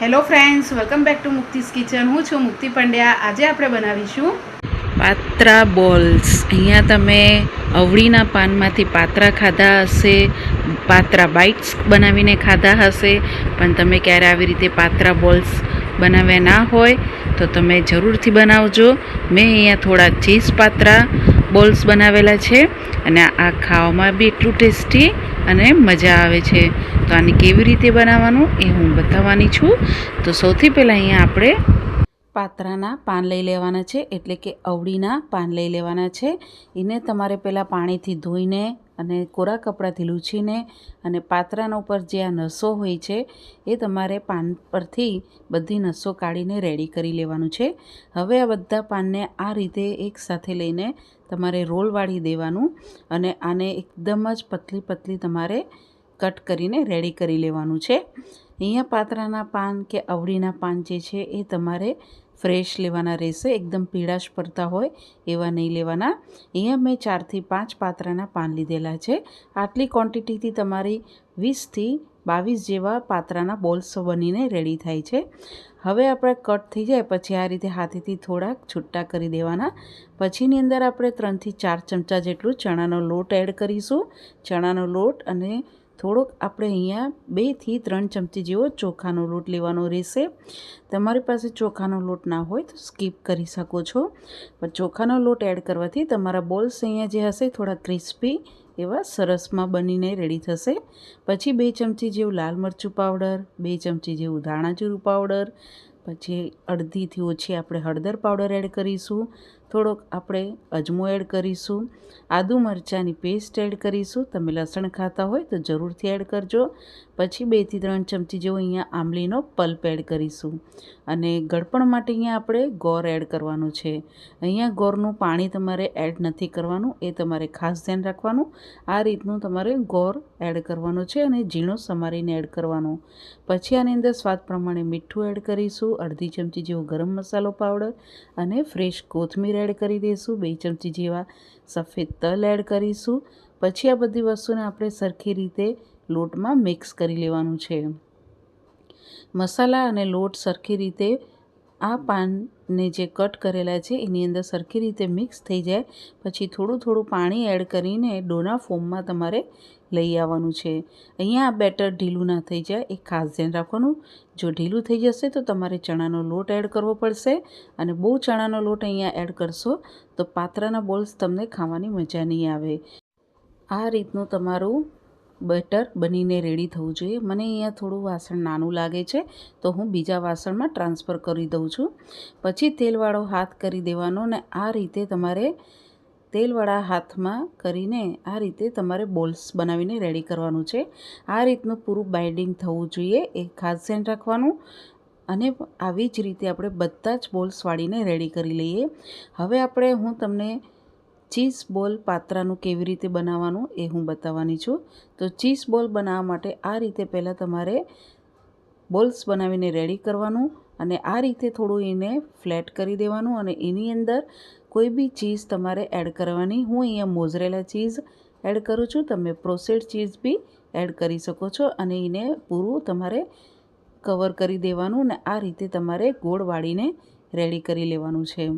Hello friends welcome back to Mukti's kitchen હું છું મુક્તિ પંડ્યા. આજે આપણે બનાવીશું પાત્રા બોલ્સ. અહીંયા તમે અવળીના પાનમાંથી પાત્રા ખાધા હશે, પાત્રા બાઇટ્સ બનાવીને ખાધા હશે, પણ તમે ક્યારે આવી રીતે પાત્રા બોલ્સ બનાવ્યા ના હોય, તો તમે જરૂરથી બનાવજો. મેં અહીંયા થોડા ચીઝ પાત્રા બોલ્સ બનાવેલા છે, અને આ ખાવામાં બી એટલું ટેસ્ટી અને મજા આવે છે. તો આને કેવી રીતે બનાવવાનું એ હું બતાવવાની છું. તો સૌથી પહેલાં અહીંયા આપણે પાત્રાના પાન લઈ લેવાના છે. એટલે કે અવળીના પાન લઈ લેવાના છે. એને તમારે પહેલાં પાણીથી ધોઈને અને કોરા કપડાથી લૂછીને અને પાત્રાના ઉપર જે આ નસો હોય છે, એ તમારે પાન પરથી બધી નસો કાઢીને રેડી કરી લેવાનું છે. હવે આ બધા પાનને આ રીતે એક સાથે લઈને તમારે રોલ વાળી દેવાનું અને આને એકદમ જ પતલી પતલી તમારે કટ કરીને રેડી કરી લેવાનું છે. અહીંયા પાતરાના પાન કે અવળીના પાન જે છે એ તમારે ફ્રેશ લેવાના રહેશે, એકદમ પીળાશ પડતા હોય એવા નહીં લેવાના. અહીંયા મેં ચારથી પાંચ પાત્રાના પાન લીધેલા છે. આટલી ક્વોન્ટિટીથી તમારી વીસથી બાવીસ જેવા પાત્રાના બોલ્સ બનીને રેડી થાય છે. હવે આપણે કટ થઈ જાય, પછી આ રીતે હાથેથી થોડાક છૂટા કરી દેવાના. પછીની અંદર આપણે ત્રણથી ચાર ચમચા જેટલું ચણાનો લોટ એડ કરીશું. ચણાનો લોટ અને થોડોક આપણે અહીંયા બેથી ત્રણ ચમચી જેવો ચોખાનો લોટ લેવાનો રહેશે. તમારી પાસે ચોખાનો લોટ ના હોય તો સ્કીપ કરી શકો છો. પણ ચોખાનો લોટ એડ કરવાથી તમારા બોલ્સ અહીંયા જે હશે થોડા ક્રિસ્પી એવા સરસમાં બનીને રેડી થશે. પછી બે ચમચી જેવું લાલ મરચું પાવડર, બે ચમચી જેવું ધાણાજીરું પાવડર, પછી અડધીથી ઓછી આપણે હળદર પાવડર એડ કરીશું. થોડોક આપણે અજમો એડ કરીશું. આદુ મરચાંની પેસ્ટ એડ કરીશું. તમે લસણ ખાતા હોય તો જરૂરથી એડ કરજો. પછી બેથી ત્રણ ચમચી જેવો અહીંયા આંબલીનો પલ્પ એડ કરીશું. અને ગળપણ માટે અહીંયા આપણે ગોર એડ કરવાનું છે. અહીંયા ગોળનું પાણી તમારે એડ નથી કરવાનું. એ તમારે ખાસ ધ્યાન રાખવાનું. આ રીતનું તમારે ગોળ એડ કરવાનો છે અને ઝીણો સમારીને એડ કરવાનો. પછી આની અંદર સ્વાદ પ્રમાણે મીઠું એડ કરીશું. અડધી ચમચી જેવો ગરમ મસાલો પાવડર અને ફ્રેશ કોથમીર એડ કરી દઈશું, બે ચમચી જેવા સફેદ તલ એડ કરીશું. પછી આ બધી વસ્તુને આપણે સરખી રીતે લોટમાં મિક્સ કરી લેવાનું છે. મસાલા અને લોટ સરખી રીતે આ પાનને જે કટ કરેલા છે, એની અંદર સરખી રીતે મિક્સ થઈ જાય. પછી થોડું થોડું પાણી એડ કરીને ડોના ફોર્મમાં તમારે લઈ આવવાનું છે. અહીંયા આ બેટર ઢીલું ના થઈ જાય એ ખાસ ધ્યાન રાખવાનું. જો ઢીલું થઈ જશે તો તમારે ચણાનો લોટ એડ કરવો પડશે અને બહુ ચણાનો લોટ અહીંયા એડ કરશો તો પાત્રાના બોલ્સ તમને ખાવાની મજા નહીં આવે. આ રીતનું તમારું બટર બનીને રેડી થવું જોઈએ. મને અહીંયા થોડું વાસણ નાનું લાગે છે, તો હું બીજા વાસણમાં ટ્રાન્સફર કરી દઉં છું. પછી તેલવાળો હાથ કરી દેવાનો ને આ રીતે તમારે તેલવાળા હાથમાં કરીને આ રીતે તમારે બોલ્સ બનાવીને રેડી કરવાનું છે. આ રીતનું પૂરું બાઇન્ડિંગ થવું જોઈએ એ ખાસ ધ્યાન રાખવાનું. અને આવી જ રીતે આપણે બધા જ બોલ્સ વાળીને રેડી કરી લઈએ. હવે આપણે હું તમને ચીઝ બોલ પાત્રાનું કેવી રીતે બનાવવાનું એ હું બતાવવાની છું. તો ચીઝ બોલ બનાવવા માટે આ રીતે પહેલાં તમારે બોલ્સ બનાવીને રેડી કરવાનું અને આ રીતે થોડું એને ફ્લેટ કરી દેવાનું અને એની અંદર કોઈ બી ચીઝ તમારે એડ કરવાની. હું અહીંયા મોઝરેલા ચીઝ એડ કરું છું. તમે પ્રોસેડ ચીઝ બી એડ કરી શકો છો અને એને પૂરું તમારે કવર કરી દેવાનું અને આ રીતે તમારે ગોળ વાળીને રેડી કરી લેવાનું છે.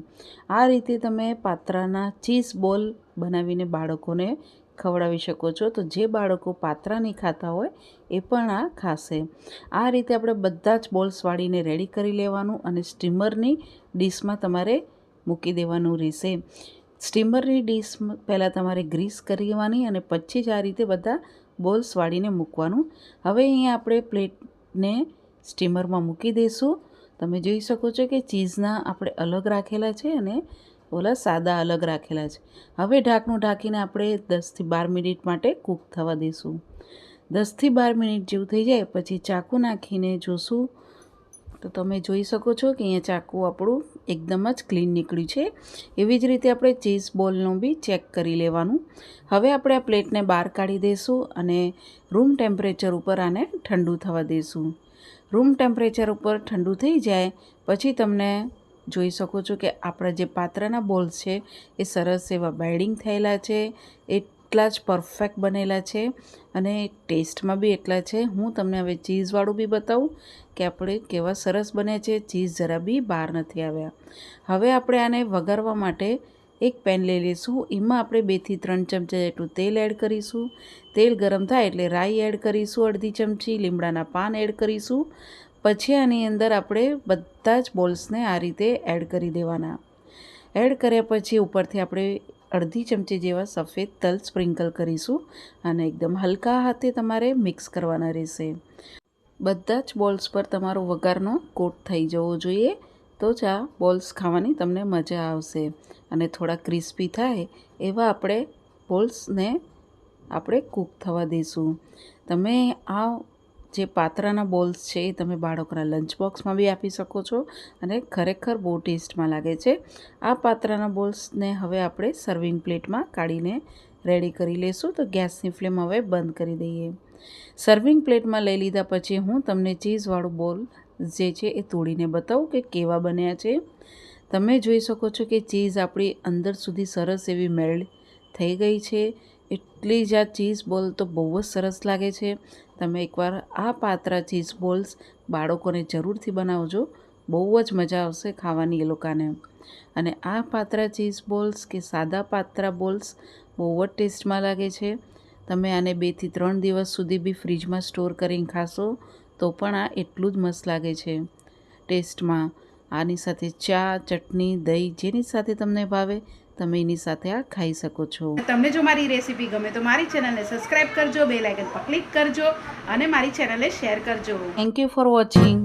આ રીતે તમે પાત્રાના ચીઝ બોલ બનાવીને બાળકોને ખવડાવી શકો છો. તો જે બાળકો પાત્રા નહીં ખાતા હોય એ પણ આ ખાશે. આ રીતે આપણે બધા જ બોલ્સ વાળીને રેડી કરી લેવાનું અને સ્ટીમરની ડીશમાં તમારે મૂકી દેવાનું રહેશે. સ્ટીમરની ડીશ પહેલાં તમારે ગ્રીસ કરવાની અને પછી જ આ રીતે બધા બોલ્સ વાળીને મૂકવાનું. હવે અહીંયા આપણે પ્લેટને સ્ટીમરમાં મૂકી દઈશું. તમે જોઈ શકો છો કે ચીઝના આપણે અલગ રાખેલા છે અને ઓલા સાદા અલગ રાખેલા છે. હવે ઢાંકણું ઢાંકીને આપણે દસથી બાર મિનિટ માટે કૂક થવા દઈશું દસથી બાર મિનિટ જેવું થઈ જાય, પછી ચાકુ નાખીને જોશું. તો તમે જોઈ શકો છો કે અહીંયા ચાકુ આપણું એકદમ જ ક્લીન નીકળ્યું છે. એવી જ રીતે આપણે ચીઝ બોલનું બી ચેક કરી લેવાનું. હવે આપણે આ પ્લેટને બહાર કાઢી દઈશું અને રૂમ ટેમ્પરેચર ઉપર આને ઠંડુ થવા દઈશું રૂમ ટેમ્પરેચર ઉપર ઠંડુ થઈ જાય, પછી તમને જોઈ શકો છો કે આપણા જે પાત્રના બોલ્સ છે, એ સરસ એવા બાઇડિંગ થયેલા છે, એટલા જ પરફેક્ટ બનેલા છે અને ટેસ્ટમાં બી એટલા છે. હું તમને હવે ચીઝવાળું બી બતાવું કે આપણે કેવા સરસ બને છે, ચીઝ જરા બી બહાર નથી આવ્યા. હવે આપણે આને વઘારવા માટે એક પેન લઈ લઈશું. એમાં આપણે બેથી ત્રણ ચમચા જેટલું તેલ એડ કરીશું. તેલ ગરમ થાય એટલે રાઈ એડ કરીશું અડધી ચમચી, લીમડાના પાન એડ કરીશું. પછી આની અંદર આપણે બધા જ બોલ્સને આ રીતે એડ કરી દેવાના. એડ કર્યા પછી ઉપરથી આપણે અડધી ચમચી જેવા સફેદ તલ સ્પ્રિંકલ કરીશું અને એકદમ હલકા હાથે તમારે મિક્સ કરવાના રહેશે. બધા જ બોલ્સ પર તમારો વઘારનો કોટ થઈ જવો જોઈએ. તો જ આ બોલ્સ ખાવાની તમને મજા આવશે. અને થોડા ક્રિસ્પી થાય એવા આપણે બોલ્સને આપણે કૂક થવા દઈશું તમે આ જે પાત્રાના બોલ્સ છે એ તમે બાળકોના લંચ બોક્સમાં બી આપી શકો છો અને ખરેખર બહુ ટેસ્ટમાં લાગે છે. આ પાત્રાના બોલ્સને હવે આપણે સર્વિંગ પ્લેટમાં કાઢીને રેડી કરી લઈશું તો ગેસની ફ્લેમ હવે બંધ કરી દઈએ. સર્વિંગ પ્લેટમાં લઈ લીધા પછી હું તમને ચીઝવાળું બોલ જે છે એ તોડીને બતાવું કે કેવા બન્યા છે. તમે જોઈ શકો છો કે ચીઝ આપણી અંદર સુધી સરસ એવી મેલ્ડ થઈ ગઈ છે. એટલી જ આ ચીઝ બોલ તો બહુ જ સરસ લાગે છે. તમે એકવાર આ પાત્રા ચીઝ બોલ્સ બાળકોને જરૂરથી બનાવજો. બહુ જ મજા આવશે ખાવાની એ લોકોને. અને આ પાત્રા ચીઝ બોલ્સ કે સાદા પાત્રા બોલ્સ બહુ જ ટેસ્ટમાં લાગે છે. તમે આને બેથી ત્રણ દિવસ સુધી બી ફ્રીજમાં સ્ટોર કરીને ખાશો તો પણ આ એટલું જ મસ્ત લાગે છે ટેસ્ટમાં. આની સાથે ચા ચટણી દહીં જેની સાથે તમને ભાવે તમે એની સાથે આ ખાઈ શકો છો. તમને જો મારી રેસીપી ગમે તો મારી ચેનલને સબસ્ક્રાઇબ કરજો બે લાઇકન પર ક્લિક કરજો અને મારી ચેનલને શેર કરજો. Thank you for watching